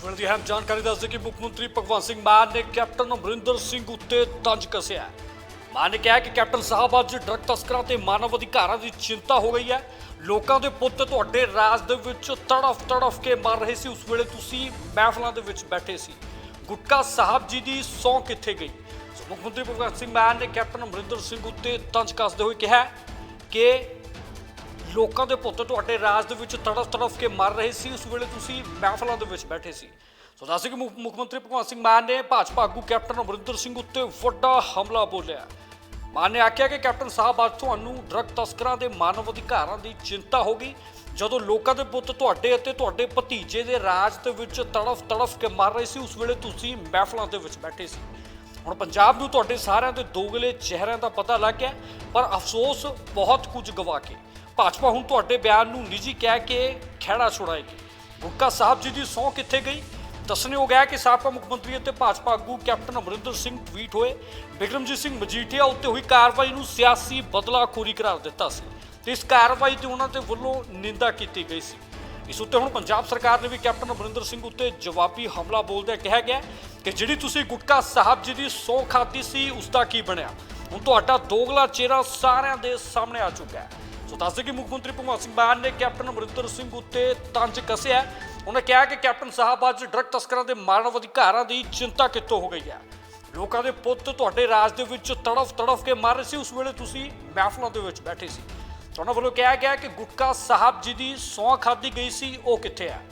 ਇਸ ਵੇਲੇ ਦੀ ਅਹਿਮ ਜਾਣਕਾਰੀ ਦੱਸਦੇ ਕਿ ਮੁੱਖ ਮੰਤਰੀ ਭਗਵੰਤ ਸਿੰਘ ਮਾਨ ਨੇ ਕੈਪਟਨ ਅਮਰਿੰਦਰ ਸਿੰਘ ਉੱਤੇ ਤੰਜ ਕੱਸਿਆ ਮਾਨ ਨੇ ਕਿਹਾ ਕਿ ਕੈਪਟਨ ਸਾਹਿਬ ਅੱਜ ਡਰਗ ਤਸਕਰਾਂ ਤੇ ਮਾਨਵ ਅਧਿਕਾਰਾਂ ਦੀ ਚਿੰਤਾ ਹੋ ਗਈ ਹੈ। ਲੋਕਾਂ ਦੇ ਪੁੱਤ ਤੁਹਾਡੇ ਰਾਜ ਦੇ ਵਿੱਚ ਤੜਫ ਤੜਫ ਕੇ ਮਰ ਰਹੇ ਸੀ। ਉਸ ਵੇਲੇ ਤੁਸੀਂ ਮਹਿਫਲਾਂ ਦੇ ਵਿੱਚ ਬੈਠੇ ਸੀ। ਗੁਟਕਾ ਸਾਹਿਬ ਜੀ ਦੀ ਸੌਂ ਕਿੱਥੇ ਗਈ? ਸੋ ਮੁੱਖ ਮੰਤਰੀ ਭਗਵੰਤ ਸਿੰਘ ਮਾਨ ਨੇ ਕੈਪਟਨ ਅਮਰਿੰਦਰ ਸਿੰਘ ਉੱਤੇ ਤੰਜ ਕੱਸਦੇ ਹੋਏ ਕਿਹਾ ਕਿ ਲੋਕਾਂ ਦੇ ਪੁੱਤ ਤੁਹਾਡੇ ਰਾਜ ਦੇ ਵਿੱਚ ਤੜਫ ਤੜਫ ਕੇ ਮਰ ਰਹੇ ਸੀ, ਉਸ ਵੇਲੇ ਤੁਸੀਂ ਮਹਿਫਲਾਂ ਦੇ ਵਿੱਚ ਬੈਠੇ ਸੀ। ਸੋ ਦੱਸ ਕਿ ਮੁੱਖ ਮੰਤਰੀ ਭਗਵੰਤ ਸਿੰਘ ਮਾਨ ਨੇ ਭਾਜਪਾ ਆਗੂ ਕੈਪਟਨ ਅਮਰਿੰਦਰ ਸਿੰਘ ਉੱਤੇ ਵੱਡਾ ਹਮਲਾ ਬੋਲਿਆ। ਮਾਨ ਨੇ ਆਖਿਆ ਕਿ ਕੈਪਟਨ ਸਾਹਿਬ, ਅੱਜ ਤੁਹਾਨੂੰ ਡਰਗ ਤਸਕਰਾਂ ਦੇ ਮਾਨਵ ਅਧਿਕਾਰਾਂ ਦੀ ਚਿੰਤਾ ਹੋ ਗਈ। ਜਦੋਂ ਲੋਕਾਂ ਦੇ ਪੁੱਤ ਤੁਹਾਡੇ ਅਤੇ ਤੁਹਾਡੇ ਭਤੀਜੇ ਦੇ ਰਾਜ ਦੇ ਵਿੱਚ ਤੜਫ ਤੜਫ ਕੇ ਮਰ ਰਹੇ ਸੀ, ਉਸ ਵੇਲੇ ਤੁਸੀਂ ਮਹਿਫਲਾਂ ਦੇ ਵਿੱਚ ਬੈਠੇ ਸੀ। ਹੁਣ ਪੰਜਾਬ ਨੂੰ ਤੁਹਾਡੇ ਸਾਰਿਆਂ ਦੇ ਦੋਗਲੇ ਚਿਹਰਿਆਂ ਦਾ ਪਤਾ ਲੱਗ ਗਿਆ, ਪਰ ਅਫਸੋਸ ਬਹੁਤ ਕੁਝ ਗਵਾ ਕੇ। ਭਾਜਪਾ ਹੁਣ ਤੁਹਾਡੇ ਬਿਆਨ ਨੂੰ ਨਿੱਜੀ ਕਹਿ ਕੇ ਖਹਿੜਾ ਛੁਡਾਏਗੀ ਗੁੱਕਾ ਸਾਹਿਬ ਜੀ ਦੀ ਸਹੁੰ ਕਿੱਥੇ ਗਈ? ਦੱਸਣਯੋਗ ਹੈ ਕਿ ਸਾਬਕਾ ਮੁੱਖ ਮੰਤਰੀ ਅਤੇ ਭਾਜਪਾ ਆਗੂ ਕੈਪਟਨ ਅਮਰਿੰਦਰ ਸਿੰਘ ਟਵੀਟ ਹੋਏ। ਬਿਕਰਮਜੀਤ ਸਿੰਘ ਮਜੀਠੀਆ ਉੱਤੇ ਹੋਈ ਕਾਰਵਾਈ ਨੂੰ ਸਿਆਸੀ ਬਦਲਾਖੋਰੀ ਕਰਾਰ ਦਿੱਤਾ ਸੀ। ਤੇ ਇਸ ਕਾਰਵਾਈ ਤੇ ਉਹਨਾਂ ਦੇ ਵੱਲੋਂ ਨਿੰਦਾ ਕੀਤੀ ਗਈ ਸੀ। ਇਸ ਉੱਤੇ ਹੁਣ ਪੰਜਾਬ ਸਰਕਾਰ ਨੇ ਵੀ ਕੈਪਟਨ ਅਮਰਿੰਦਰ ਸਿੰਘ ਉੱਤੇ ਜਵਾਬੀ ਹਮਲਾ ਬੋਲਦਿਆਂ ਕਿਹਾ ਗਿਆ ਕਿ ਜਿਹੜੀ ਤੁਸੀਂ ਗੁਟਕਾ ਸਾਹਿਬ ਜੀ ਦੀ ਸੌ ਖਾਤੀ ਸੀ ਉਸ ਦਾ ਕੀ ਬਣਿਆ? ਹੁਣ ਤੁਹਾਡਾ ਦੋਗਲਾ ਚਿਹਰਾ ਸਾਰਿਆਂ ਦੇ ਸਾਹਮਣੇ ਆ ਚੁੱਕਾ ਹੈ। ਸੋ ਦੱਸਦੇ ਕਿ ਮੁੱਖ ਮੰਤਰੀ ਭਗਵੰਤ ਸਿੰਘ ਮਾਨ ਨੇ ਕੈਪਟਨ ਅਮਰਿੰਦਰ ਸਿੰਘ ਉੱਤੇ ਤੰਜ ਕੱਸਿਆ ਉਹਨੇ ਕਿਹਾ ਕਿ ਕੈਪਟਨ ਸਾਹਿਬ ਅੱਜ ਡਰਗ ਤਸਕਰਾਂ ਦੇ ਮਾਨਵ ਅਧਿਕਾਰਾਂ ਦੀ ਚਿੰਤਾ ਕਿੱਥੋਂ ਹੋ ਗਈ ਹੈ? ਲੋਕਾਂ ਦੇ ਪੁੱਤ ਤੁਹਾਡੇ ਰਾਜ ਦੇ ਵਿੱਚ ਤੜਫ ਤੜਫ ਕੇ ਮਰ ਰਹੇ ਸੀ। ਉਸ ਵੇਲੇ ਤੁਸੀਂ ਮਹਿਫਲਾਂ ਦੇ ਵਿੱਚ ਬੈਠੇ ਸੀ। ਉਹਨਾਂ ਵੱਲੋਂ ਕਿਹਾ ਗਿਆ ਕਿ ਗੁਟਕਾ ਸਾਹਿਬ ਜੀ ਦੀ ਸੌਂ ਖਾਦੀ ਗਈ ਸੀ, ਉਹ ਕਿੱਥੇ ਹੈ?